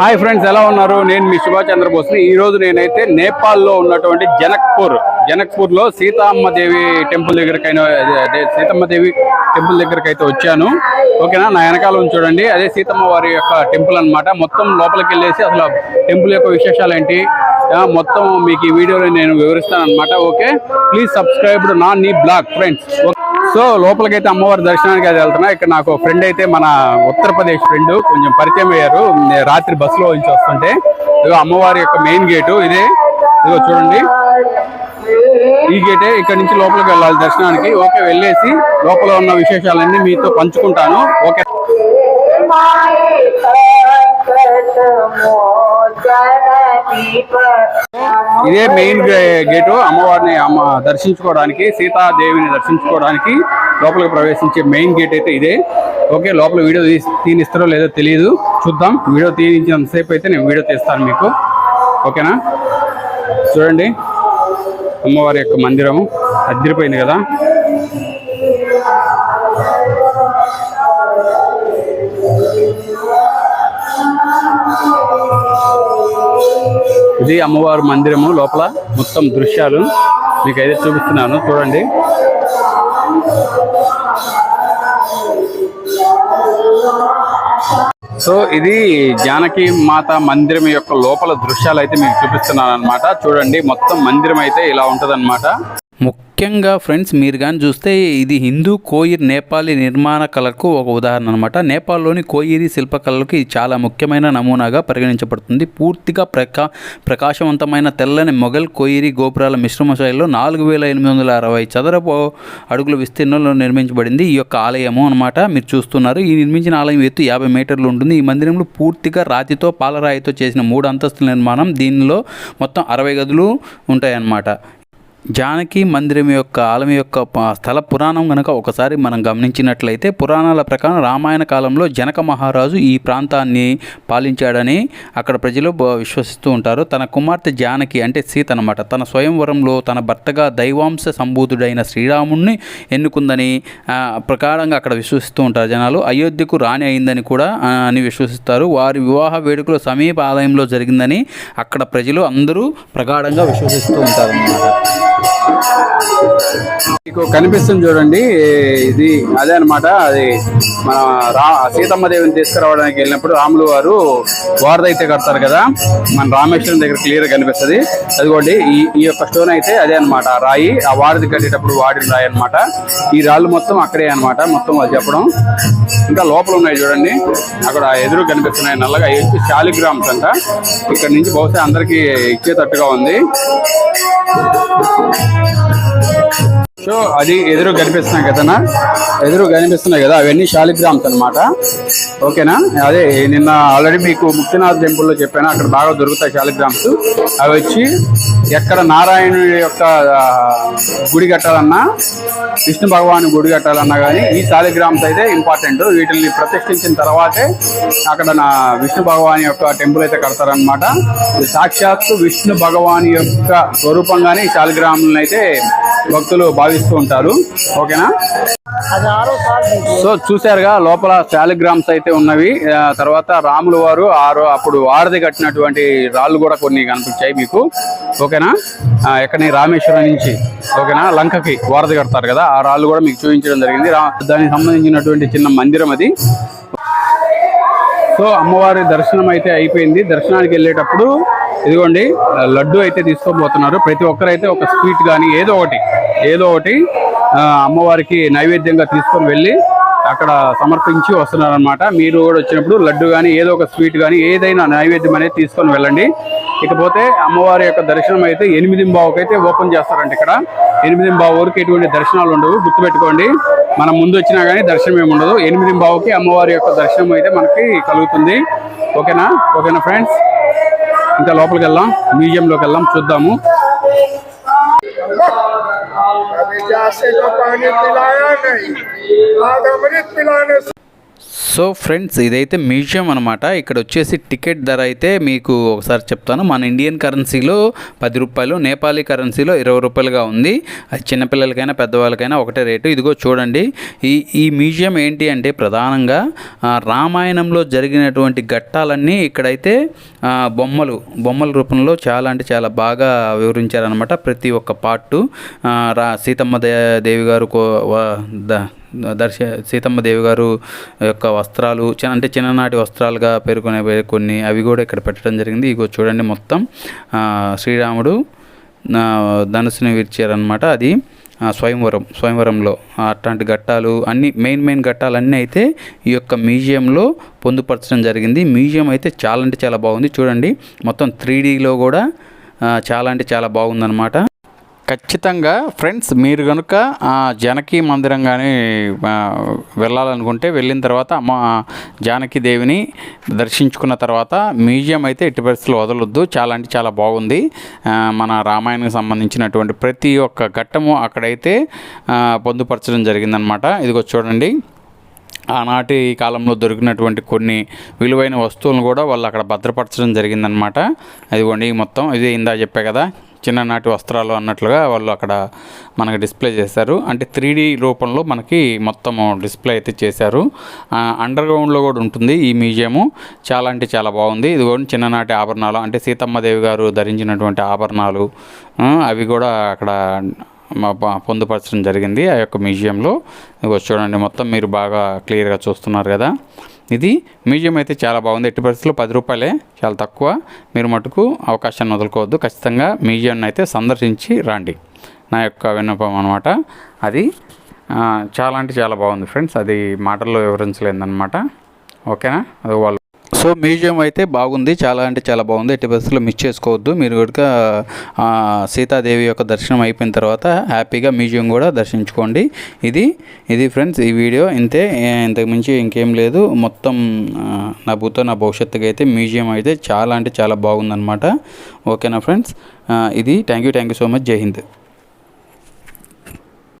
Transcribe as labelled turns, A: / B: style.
A: Hi friends ఎలా ఉన్నారు? నేను మీ సుభాష్ చంద్రబోస్ ఈ రోజు నేనైతే నేపాల్లో ఉన్నటువంటి జనక్పూర్ జనక్పూర్లో టెంపుల్ దగ్గరకైనా అదే సీతమ్మ దేవి టెంపుల్ దగ్గరకి అయితే వచ్చాను. ఓకేనా? నా వెనకాల చూడండి. అదే సీతమ్మ వారి యొక్క టెంపుల్ అన్నమాట. మొత్తం లోపలికి వెళ్ళేసి అసలు టెంపుల్ యొక్క విశేషాలు ఏంటి మొత్తం మీకు ఈ వీడియోలో నేను వివరిస్తాను అనమాట ఓకే? ప్లీజ్ సబ్స్క్రైబ్ నా నీ బ్లాగ్ ఫ్రెండ్స్. సో లోపలికైతే అమ్మవారి దర్శనానికి అది వెళ్తున్నా. ఇక్కడ నాకు ఫ్రెండ్ అయితే మన ఉత్తరప్రదేశ్ ఫ్రెండ్ కొంచెం పరిచయం అయ్యారు. రాత్రి బస్సులో నుంచి వస్తుంటే. ఇదిగో అమ్మవారి యొక్క మెయిన్ గేటు ఇదే. ఇదిగో చూడండి. ఈ గేటే ఇక్కడ నుంచి లోపలికి వెళ్ళాలి దర్శనానికి. ఓకే వెళ్ళేసి లోపల ఉన్న విశేషాలన్నీ మీతో పంచుకుంటాను. ఓకే. ఇదే మెయిన్ గేటు అమ్మవారిని అమ్మ దర్శించుకోవడానికి సీతాదేవిని దర్శించుకోవడానికి లోపలికి ప్రవేశించే మెయిన్ గేట్ అయితే ఇదే. ఓకే లోపల వీడియో తీసి తీనిస్తారో లేదో తెలియదు చూద్దాం. వీడియో తీయించినంతసేపు అయితే నేను వీడియో తీస్తాను మీకు. ఓకేనా? చూడండి. అమ్మవారి యొక్క మందిరం అదిరిపోయింది కదా. ఇది అమ్మవారి మందిరము లోపల మొత్తం దృశ్యాలు మీకు అయితే చూపిస్తున్నాను చూడండి. సో ఇది జానకి మాత మందిరం యొక్క లోపల దృశ్యాలు అయితే మీకు చూపిస్తున్నాను అనమాట చూడండి మొత్తం మందిరం అయితే ఇలా ఉంటదన్నమాట.
B: ముఖ్యంగా ఫ్రెండ్స్ మీరు కానీ చూస్తే ఇది హిందూ కోయిర్ నేపాలీ నిర్మాణ కళకు ఒక ఉదాహరణ అనమాట నేపాల్లోని కోయిరి శిల్పకళలకు ఇది చాలా ముఖ్యమైన నమూనాగా పరిగణించబడుతుంది. పూర్తిగా ప్రకా ప్రకాశవంతమైన తెల్లని మొఘల్ కోయిరి గోపురాల మిశ్రమ శైలిలో నాలుగు వేల ఎనిమిది వందల అరవై చదరపు అడుగుల విస్తీర్ణంలో నిర్మించబడింది ఈ యొక్క ఆలయము అనమాట మీరు చూస్తున్నారు ఈ నిర్మించిన ఆలయం ఎత్తు యాభై మీటర్లు ఉంటుంది. ఈ మందిరంలో పూర్తిగా రాతితో పాలరాయితో చేసిన మూడు అంతస్తుల నిర్మాణం. దీనిలో మొత్తం అరవై గదులు ఉంటాయన్నమాట. జానకి మందిరం యొక్క ఆలయం యొక్క స్థల పురాణం కనుక ఒకసారి మనం గమనించినట్లయితే పురాణాల ప్రకారం రామాయణ కాలంలో జనక మహారాజు ఈ ప్రాంతాన్ని పాలించాడని అక్కడ ప్రజలు బ- విశ్వసిస్తూ ఉంటారు. తన కుమార్తె జానకి అంటే సీత అనమాట తన స్వయంవరంలో తన భర్తగా దైవాంశ సంబూధుడైన శ్రీరాముణ్ణి ఎన్నుకుందని ప్రకారంగా అక్కడ విశ్వసిస్తూ ఉంటారు జనాలు. అయోధ్యకు రాణి అయిందని కూడా అని విశ్వసిస్తారు. వారి వివాహ వేడుకలు సమీప ఆలయంలో జరిగిందని అక్కడ ప్రజలు అందరూ ప్రగాఢంగా విశ్వసిస్తూ ఉంటారు అన్నమాట Bye.
A: మీకు కనిపిస్తుంది చూడండి ఇది అదే అన్నమాట. అది మన రా సీతమ్మ దేవిని తీసుకురావడానికి వెళ్ళినప్పుడు రాములు వారు వారదైతే కడతారు కదా. మన రామేశ్వరం దగ్గర క్లియర్ కనిపిస్తుంది. అదిగోండి ఈ ఈ యొక్క స్టోన్ అయితే అదే అన్నమాట. రాయి ఆ వారధి కట్టేటప్పుడు వాడిన రాయి అన్నమాట. ఈ రాళ్ళు మొత్తం అక్కడే అనమాట మొత్తం అది చెప్పడం. ఇంకా లోపల ఉన్నాయి చూడండి. అక్కడ ఎదురు కనిపిస్తున్నాయి నల్లగా. అవి వచ్చి శాలిగ్రామ్స్ అంట. ఇక్కడ నుంచి బహుశా అందరికి ఇచ్చేటట్టుగా ఉంది. Oh, సో అది ఎదురు కనిపిస్తున్నాయి కదనా ఎదురు కనిపిస్తున్నాయి కదా అవన్నీ శాలిగ్రామ్స్ అన్నమాట. ఓకేనా? అదే నిన్న ఆల్రెడీ మీకు ముక్తినాథ్ టెంపుల్లో చెప్పాను అక్కడ బాగా దొరుకుతాయి శాలిగ్రామ్స్. అవి వచ్చి ఎక్కడ నారాయణుడి యొక్క గుడి కట్టాలన్నా విష్ణు భగవాన్ గుడి కట్టాలన్నా కానీ ఈ శాలిగ్రామ్స్ అయితే ఇంపార్టెంట్ వీటిని ప్రతిష్ఠించిన తర్వాతే అక్కడ నా విష్ణు భగవాన్ యొక్క టెంపుల్ అయితే కడతారనమాట సాక్షాత్తు విష్ణు భగవాన్ యొక్క స్వరూపంగానే ఈ శాలిగ్రాములను అయితే భక్తులు భావిస్తూ ఉంటారు. ఓకేనా? సో చూసారుగా లోపల శాలిగ్రామ్స్ అయితే ఉన్నవి. తర్వాత రాములు వారు ఆరు అప్పుడు వారది కట్టినటువంటి రాళ్ళు కూడా కొన్ని కనిపించాయి మీకు. ఓకేనా? ఎక్కడి రామేశ్వరం నుంచి ఓకేనా? లంకకి వారధి కడతారు కదా ఆ రాళ్ళు కూడా మీకు చూపించడం జరిగింది. దానికి సంబంధించినటువంటి చిన్న మందిరం అది. సో అమ్మవారి దర్శనం అయితే అయిపోయింది. దర్శనానికి వెళ్ళేటప్పుడు ఇదిగోండి లడ్డు అయితే తీసుకోబోతున్నారు ప్రతి ఒక్కరైతే ఒక స్వీట్ కానీ ఏదో ఒకటి ఏదో ఒకటి అమ్మవారికి నైవేద్యంగా తీసుకొని వెళ్ళి అక్కడ సమర్పించి వస్తున్నారనమాట మీరు కూడా వచ్చినప్పుడు లడ్డు కానీ ఏదో ఒక స్వీట్ కానీ ఏదైనా నైవేద్యం అనేది తీసుకొని వెళ్ళండి. ఇకపోతే అమ్మవారి యొక్క దర్శనం అయితే ఎనిమిది బావుకైతే ఓపెన్ చేస్తారండి ఇక్కడ. ఎనిమిది బావు వరకు ఎటువంటి దర్శనాలు ఉండవు. గుర్తుపెట్టుకోండి. మనం ముందు వచ్చినా కానీ దర్శనం ఏమి ఉండదు ఎనిమిది బావుకి అమ్మవారి యొక్క దర్శనం అయితే మనకి కలుగుతుంది ఓకేనా ఓకేనా ఫ్రెండ్స్ ఇంకా లోపలికి వెళ్దాం మ్యూజియంలోకి వెళ్దాం చూద్దాము
C: अभी जैसे को पानी पिलाया नहीं आज अमृत पिलाने से
B: సో ఫ్రెండ్స్ ఇదైతే మ్యూజియం అనమాట ఇక్కడ వచ్చేసి టికెట్ ధర అయితే మీకు ఒకసారి చెప్తాను. మన ఇండియన్ కరెన్సీలో పది రూపాయలు నేపాలీ కరెన్సీలో ఇరవై రూపాయలుగా ఉంది. అది చిన్నపిల్లలకైనా పెద్దవాళ్ళకైనా ఒకటే రేటు. ఇదిగో చూడండి. ఈ ఈ మ్యూజియం ఏంటి అంటే ప్రధానంగా రామాయణంలో జరిగినటువంటి ఘట్టాలన్నీ ఇక్కడైతే బొమ్మలు బొమ్మల రూపంలో చాలా అంటే చాలా బాగా వివరించారనమాట ప్రతి ఒక్క పార్టు రా సీతమ్మ దేవి గారు కో ద దర్శ సీతమ్మ దేవి గారు యొక్క వస్త్రాలు చిన్న అంటే చిన్ననాటి వస్త్రాలుగా పేర్కొనే కొన్ని అవి కూడా ఇక్కడ పెట్టడం జరిగింది. ఇగో చూడండి మొత్తం. శ్రీరాముడు ధనుసుని విరిచారనమాట అది. స్వయంవరం స్వయంవరంలో అట్లాంటి ఘట్టాలు అన్ని మెయిన్ మెయిన్ ఘట్టాలన్నీ అయితే ఈ యొక్క మ్యూజియంలో పొందుపరచడం జరిగింది. మ్యూజియం అయితే చాలా అంటే చాలా బాగుంది. చూడండి మొత్తం త్రీ డీలో కూడా చాలా అంటే చాలా బాగుందన్నమాట. ఖచ్చితంగా ఫ్రెండ్స్ మీరు కనుక జానకి మందిరం కానీ వెళ్ళాలనుకుంటే వెళ్ళిన తర్వాత అమ్మ జానకి దేవిని దర్శించుకున్న తర్వాత మ్యూజియం అయితే ఎట్టి పరిస్థితులు వదలొద్దు. చాలా అంటే చాలా బాగుంది. మన రామాయణకు సంబంధించినటువంటి ప్రతి ఒక్క ఘట్టము అక్కడైతే పొందుపరచడం జరిగిందనమాట ఇదిగో చూడండి. ఆనాటి కాలంలో దొరికినటువంటి కొన్ని విలువైన వస్తువులను కూడా వాళ్ళు అక్కడ భద్రపరచడం జరిగిందనమాట అదిగోండి మొత్తం. ఇది ఇందా చెప్పే కదా. చిన్ననాటి వస్త్రాలు అన్నట్లుగా వాళ్ళు అక్కడ మనకి డిస్ప్లే చేశారు. అంటే త్రీ రూపంలో మనకి మొత్తం డిస్ప్లే అయితే చేశారు. అండర్ గ్రౌండ్లో కూడా ఉంటుంది ఈ మ్యూజియము. చాలా అంటే చాలా బాగుంది. ఇది కూడా చిన్ననాటి ఆభరణాలు. అంటే సీతమ్మదేవి గారు ధరించినటువంటి ఆభరణాలు అవి కూడా అక్కడ పొందుపరచడం జరిగింది ఆ యొక్క మ్యూజియంలో. ఇదిగో చూడండి మొత్తం మీరు బాగా క్లియర్గా చూస్తున్నారు కదా. ఇది మ్యూజియం అయితే చాలా బాగుంది. ఎట్టి పరిస్థితుల్లో పది రూపాయలే చాలా తక్కువ. మీరు మటుకు అవకాశాన్ని వదులుకోవద్దు. ఖచ్చితంగా మ్యూజియాన్ని అయితే సందర్శించి రండి. నా యొక్క విన్నపం అనమాట అది చాలా అంటే చాలా బాగుంది ఫ్రెండ్స్. అది మాటల్లో వివరించలేదన్నమాట. ఓకేనా? అది వాళ్ళు సో మ్యూజియం అయితే బాగుంది. చాలా అంటే చాలా బాగుంది. ఎట్టి పరిస్థితుల్లో మిస్ చేసుకోవద్దు. మీరు కనుక సీతాదేవి యొక్క దర్శనం అయిపోయిన తర్వాత హ్యాపీగా మ్యూజియం కూడా దర్శించుకోండి. ఇది ఇది ఫ్రెండ్స్ ఈ వీడియో ఇంతే. ఇంతకు మించి ఇంకేం లేదు. మొత్తం నా భూతో నా భవిష్యత్తుగా అయితే మ్యూజియం అయితే చాలా అంటే చాలా బాగుందన్నమాట. ఓకేనా ఫ్రెండ్స్? ఇది. Thank you thank you so much. జై హింద్.